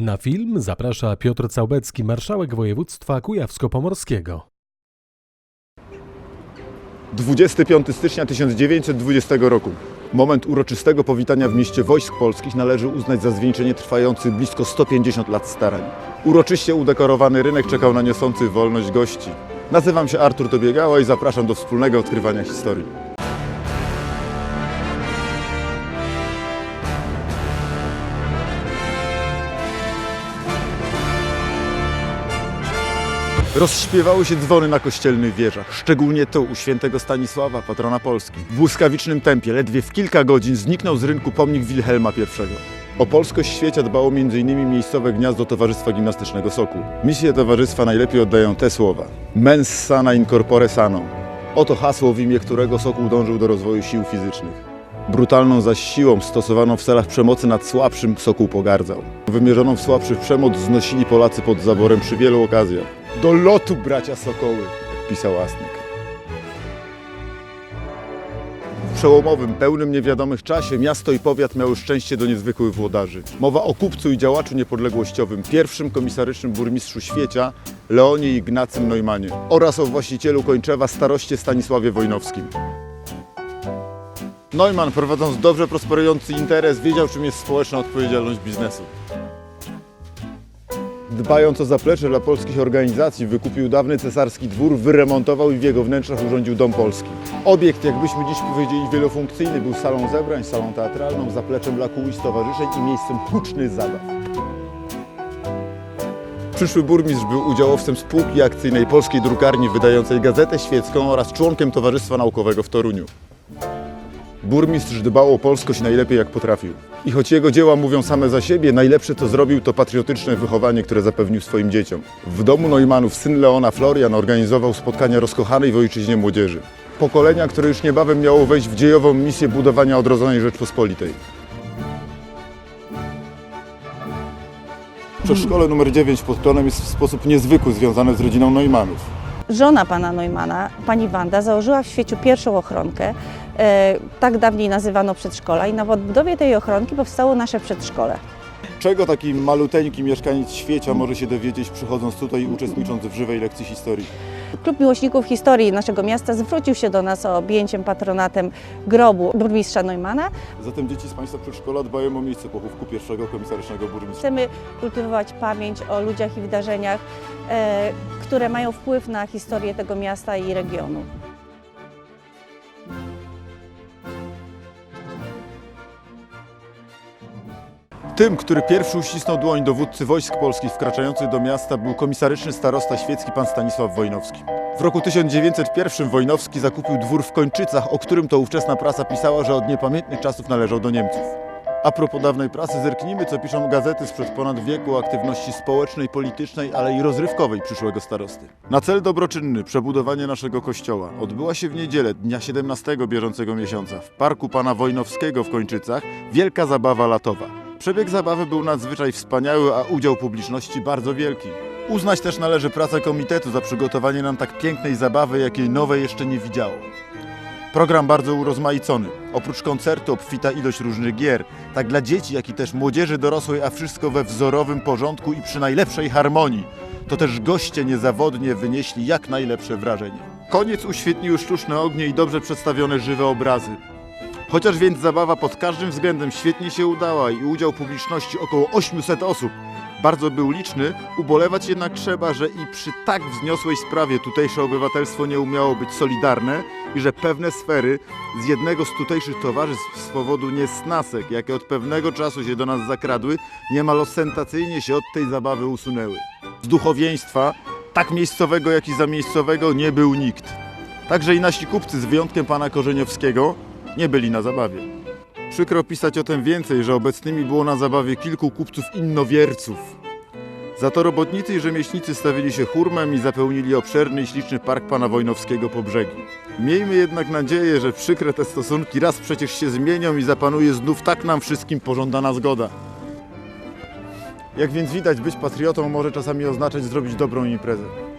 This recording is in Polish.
Na film zaprasza Piotr Całbecki, marszałek województwa kujawsko-pomorskiego. 25 stycznia 1920 roku. Moment uroczystego powitania w mieście wojsk polskich należy uznać za zwieńczenie trwających blisko 150 lat starań. Uroczyście udekorowany rynek czekał na niosących wolność gości. Nazywam się Artur Dobiegała i zapraszam do wspólnego odkrywania historii. Rozśpiewały się dzwony na kościelnych wieżach, szczególnie tu u świętego Stanisława, patrona Polski. W błyskawicznym tempie, ledwie w kilka godzin, zniknął z rynku pomnik Wilhelma I. O polskość w świecie dbało m.in. miejscowe gniazdo Towarzystwa Gimnastycznego Sokół. Misje towarzystwa najlepiej oddają te słowa. Mens sana in corpore sano. Oto hasło, w imię którego Sokół dążył do rozwoju sił fizycznych. Brutalną zaś siłą stosowaną w celach przemocy nad słabszym Sokół pogardzał. Wymierzoną w słabszych przemoc znosili Polacy pod zaborem przy wielu okazjach. Do lotu, bracia Sokoły, pisał Asnyk. W przełomowym, pełnym niewiadomych czasie miasto i powiat miały szczęście do niezwykłych włodarzy. Mowa o kupcu i działaczu niepodległościowym, pierwszym komisarycznym burmistrzu świecia, Leonie Ignacym Neumanie oraz o właścicielu Kończewa, staroście Stanisławie Wojnowskim. Neumann, prowadząc dobrze prosperujący interes, wiedział, czym jest społeczna odpowiedzialność biznesu. Dbając o zaplecze dla polskich organizacji, wykupił dawny cesarski dwór, wyremontował i w jego wnętrzach urządził Dom Polski. Obiekt, jakbyśmy dziś powiedzieli, wielofunkcyjny, był salą zebrań, salą teatralną, zapleczem dla kół i stowarzyszeń i miejscem hucznych zabaw. Przyszły burmistrz był udziałowcem spółki akcyjnej Polskiej Drukarni wydającej Gazetę Świecką oraz członkiem Towarzystwa Naukowego w Toruniu. Burmistrz dbał o polskość najlepiej jak potrafił. I choć jego dzieła mówią same za siebie, najlepsze co zrobił to patriotyczne wychowanie, które zapewnił swoim dzieciom. W domu Neumannów syn Leona Florian organizował spotkania rozkochanej w ojczyźnie młodzieży. Pokolenia, które już niebawem miało wejść w dziejową misję budowania odrodzonej Rzeczpospolitej. Przedszkole numer 9 pod klonem jest w sposób niezwykły związane z rodziną Neumannów. Żona pana Neumana, pani Wanda, założyła w świeciu pierwszą ochronkę. E, tak dawniej nazywano przedszkola i na odbudowie tej ochronki powstało nasze przedszkole. Czego taki maluteńki mieszkaniec świecia może się dowiedzieć przychodząc tutaj i uczestnicząc w żywej lekcji historii? Klub Miłośników Historii naszego miasta zwrócił się do nas o objęciem patronatem grobu burmistrza Neumana. Zatem dzieci z Państwa przedszkola dbają o miejsce pochówku pierwszego komisarycznego burmistrza. Chcemy kultywować pamięć o ludziach i wydarzeniach, e, które mają wpływ na historię tego miasta i regionu. Tym, który pierwszy uścisnął dłoń dowódcy wojsk polskich wkraczających do miasta był komisaryczny starosta świecki pan Stanisław Wojnowski. W roku 1901 Wojnowski zakupił dwór w Kończycach, o którym to ówczesna prasa pisała, że od niepamiętnych czasów należał do Niemców. A propos dawnej prasy, zerknijmy, co piszą gazety sprzed ponad wieku o aktywności społecznej, politycznej, ale i rozrywkowej przyszłego starosty. Na cel dobroczynny przebudowanie naszego kościoła odbyła się w niedzielę, dnia 17 bieżącego miesiąca, w parku pana Wojnowskiego w Kończycach wielka zabawa latowa. Przebieg zabawy był nadzwyczaj wspaniały, a udział publiczności bardzo wielki. Uznać też należy pracę komitetu za przygotowanie nam tak pięknej zabawy, jakiej nowe jeszcze nie widziało. Program bardzo urozmaicony. Oprócz koncertu obfita ilość różnych gier, tak dla dzieci, jak i też młodzieży dorosłej, a wszystko we wzorowym porządku i przy najlepszej harmonii. To też goście niezawodnie wynieśli jak najlepsze wrażenie. Koniec uświetniły sztuczne ognie i dobrze przedstawione żywe obrazy. Chociaż więc zabawa pod każdym względem świetnie się udała i udział publiczności około 800 osób bardzo był liczny, ubolewać jednak trzeba, że i przy tak wzniosłej sprawie tutejsze obywatelstwo nie umiało być solidarne i że pewne sfery z jednego z tutejszych towarzystw z powodu niesnasek, jakie od pewnego czasu się do nas zakradły, niemal ostentacyjnie się od tej zabawy usunęły. Z duchowieństwa, tak miejscowego jak i zamiejscowego, nie był nikt. Także i nasi kupcy, z wyjątkiem pana Korzeniowskiego, nie byli na zabawie. Przykro pisać o tym więcej, że obecnymi było na zabawie kilku kupców innowierców. Za to robotnicy i rzemieślnicy stawili się hurmem i zapełnili obszerny i śliczny park pana Wojnowskiego po brzegi. Miejmy jednak nadzieję, że przykre te stosunki raz przecież się zmienią i zapanuje znów tak nam wszystkim pożądana zgoda. Jak więc widać, być patriotą może czasami oznaczać zrobić dobrą imprezę.